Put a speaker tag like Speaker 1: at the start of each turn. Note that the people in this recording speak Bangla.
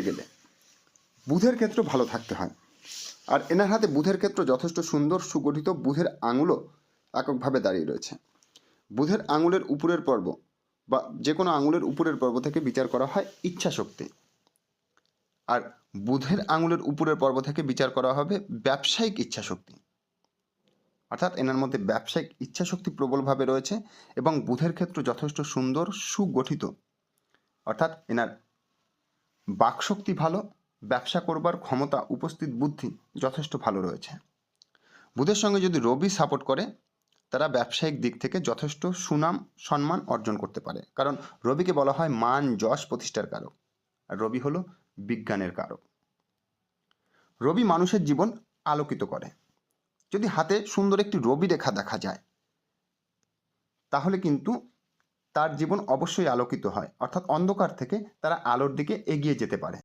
Speaker 1: ধরতে গেলে। বুধের ক্ষেত্র ভালো থাকতে হয়। আর এনার হাতে বুধের ক্ষেত্র যথেষ্ট সুন্দর, সুগঠিত, বুধের আঙুলও এককভাবে দাঁড়িয়ে রয়েছে। বুধের আঙুলের উপরের পর্ব বা যে কোনো আঙুলের উপরের পর্ব থেকে বিচার করা হয় ইচ্ছা শক্তি আর বুধের আঙুলের উপরের পর্ব থেকে বিচার করা হবে ব্যবসায়িক ইচ্ছা শক্তি অর্থাৎ এনার মধ্যে ব্যবসায়িক ইচ্ছা শক্তি প্রবলভাবে রয়েছে এবং বুধের ক্ষেত্র যথেষ্ট সুন্দর, সুগঠিত। অর্থাৎ এনার বাকশক্তি ভালো, ব্যবসা করবার ক্ষমতা, উপস্থিত বুদ্ধি যথেষ্ট ভালো রয়েছে। বুধের সঙ্গে যদি রবি সাপোর্ট করে, তারা ব্যবসায়িক দিক থেকে যথেষ্ট সুনাম, সম্মান অর্জন করতে পারে। কারণ রবিকে বলা হয় মান যশ প্রতিষ্ঠার কারক। আর রবি হলো বিজ্ঞানের কারক। রবি মানুষের জীবন আলোকিত করে। যদি হাতে সুন্দর একটি রবি রেখা দেখা যায়, তাহলে কিন্তু তার জীবন অবশ্যই আলোকিত হয়। অর্থাৎ অন্ধকার থেকে তারা আলোর দিকে এগিয়ে যেতে পারে।